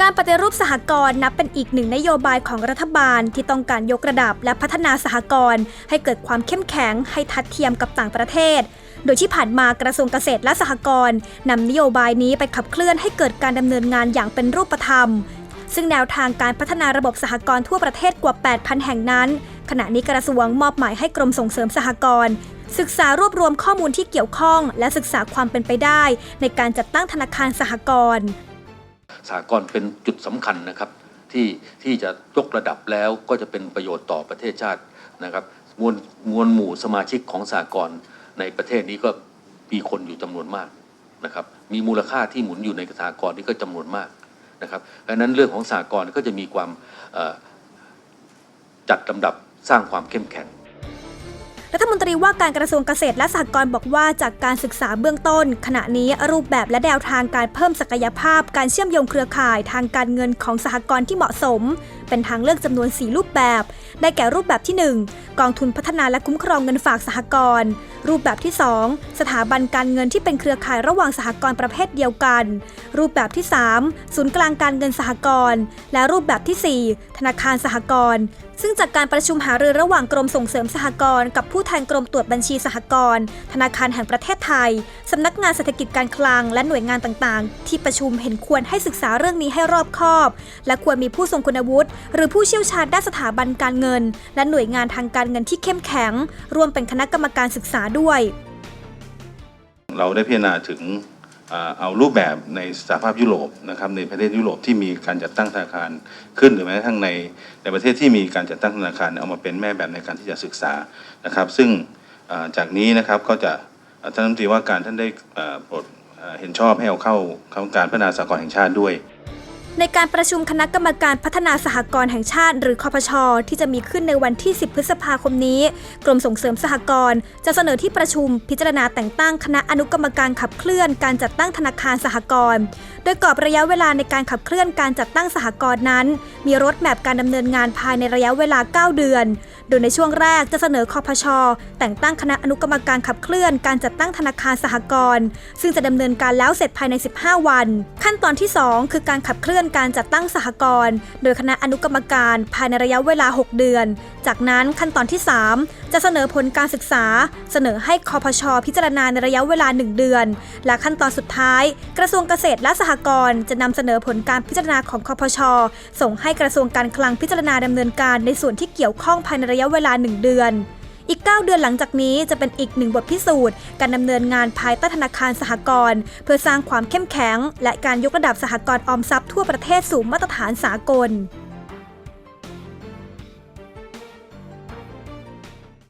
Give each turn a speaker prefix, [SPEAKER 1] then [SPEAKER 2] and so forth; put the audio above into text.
[SPEAKER 1] การปฏิรูปสหกรณ์นับเป็นอีกหนึ่งนโยบายของรัฐบาลที่ต้องการยกระดับและพัฒนาสหกรณ์ให้เกิดความเข้มแข็งให้ทัดเทียมกับต่างประเทศ โดยที่ผ่านมากระทรวงเกษตรและสหกรณ์นำนโยบายนี้ไปขับเคลื่อนให้เกิดการดำเนินงานอย่างเป็นรูปธรรม ซึ่งแนวทางการพัฒนาระบบสหกรณ์ทั่วประเทศกว่า 8,000 แห่งนั้น ขณะนี้กระทรวงมอบหมายให้กรมส่งเสริมสหกรณ์ ศึกษารวบรวมข้อมูลที่เกี่ยวข้อง และศึกษาความเป็นไปได้ ในการจัดตั้งธนาคารสหกรณ์
[SPEAKER 2] สหกรณ์เป็นจุดสำคัญนะครับที่ที่จะยกระดับแล้วก็จะเป็นประโยชน์ต่อประเทศชาตินะครับมวลมวลหมู่สมาชิกของสหกรณ์ในประเทศนี้ก็มีคนอยู่จำนวนมากนะครับมีมูลค่าที่หมุนอยู่ในสหกรณ์นี้ก็จำนวนมากนะครับดังนั้นเรื่องของสหกรณ์ก็จะมีความเอ่อจัดลำดับสร้างความเข้มแข็ง
[SPEAKER 1] รัฐมนตรีว่าการกระทรวงเกษตรและสหกรณ์บอกว่าจากการศึกษาเบื้องต้น ขณะนี้รูปแบบและแนวทางการเพิ่มศักยภาพ การเชื่อมโยงเครือข่ายทางการเงินของสหกรณ์ที่เหมาะสม เป็นทางเลือกจำนวน 4 รูปแบบ ได้แก่รูปแบบที่ 1 กองทุนพัฒนาและคุ้มครองเงินฝากสหกรณ์รูปแบบที่ 2 สถาบันการเงินที่เป็นเครือข่ายระหว่างสหกรณ์ประเภทเดียวกัน รูปแบบที่ 3 ศูนย์กลางการเงินสหกรณ์และรูปแบบทีสี่ 4 ธนาคารสหกรณ์ซึ่งจากการประชุมหารือระหว่างกรมส่งเสริมสหกรณ์กับผู้แทนกรมตรวจบัญชีสหกรณ์ธนาคารแห่งประเทศไทย สำนักงานเศรษฐกิจการคลังและหน่วยงานต่างๆ ที่ประชุมเห็นควรให้ศึกษาเรื่องนี้ให้รอบคอบ และควรมีผู้ทรงคุณวุฒิหรือผู้เชี่ยวชาญด้านสถาบันการเงิน และหน่วยงานทางการเงินที่เข้มแข็ง รวมเป็นคณะกรรมการศึกษาด้วย
[SPEAKER 3] เราได้พิจารณาถึงเอารูปแบบในสหภาพยุโรปนะครับในประเทศยุโรปที่มีการจัดตั้งธนาคารขึ้นหรือแม้กระทั่งในในประเทศที่มีการจัดตั้งธนาคารเอามาเป็นแม่แบบในการที่จะศึกษานะครับ ซึ่งจากนี้นะครับก็จะท่านรัฐมนตรีว่าการท่านได้โปรดเห็นชอบให้เอาเข้าเข้าการพัฒนาสากลแห่งชาติด้วย
[SPEAKER 1] ในการประชุมคณะกรรมการพัฒนาสหกรณ์แห่งชาติ หรือคอพช ที่จะมีขึ้นในวันที่ 10 พฤษภาคมนี้ กรมส่งเสริมสหกรณ์จะเสนอที่ประชุมพิจารณาแต่งตั้งคณะอนุกรรมการขับเคลื่อนการจัดตั้งธนาคารสหกรณ์โดยกรอบระยะเวลาในการขับเคลื่อนการจัดตั้งสหกรณ์นั้น มีรถแมพการดำเนินงานภายในระยะเวลา 9 เดือน โดยในช่วงแรกจะเสนอคอพชแต่งตั้งคณะอนุกรรมการขับเคลื่อนการจัดตั้งธนาคารสหกรณ์ซึ่งจะดำเนินการแล้วเสร็จภายใน 15 วัน ขั้นตอนที่ 2 คือการขับเคลื่อนการจัดตั้งสหกรณ์โดยคณะอนุกรรมการภายในระยะเวลา 6 เดือน จากนั้นขั้นตอนที่ 3 จะเสนอผลการศึกษา เสนอให้คอพชพิจารณาในระยะเวลา 1 เดือน และขั้นตอนสุดท้าย กระทรวงเกษตรและสหกรณ์จะนำเสนอผลการพิจารณาของคอพชส่งให้กระทรวงการคลังพิจารณาดำเนินการในส่วนที่เกี่ยวข้องภายในระยะเวลา 1 เดือน อีก 9 เดือนหลังจากนี้จะเป็นอีกหนึ่งบทพิสูจน์ การดำเนินงานภายใต้ธนาคารสหกรณ์เพื่อสร้างความเข้มแข็ง และการยกระดับสหกรณ์ออมทรัพย์ทั่วประเทศสู่มาตรฐานสากล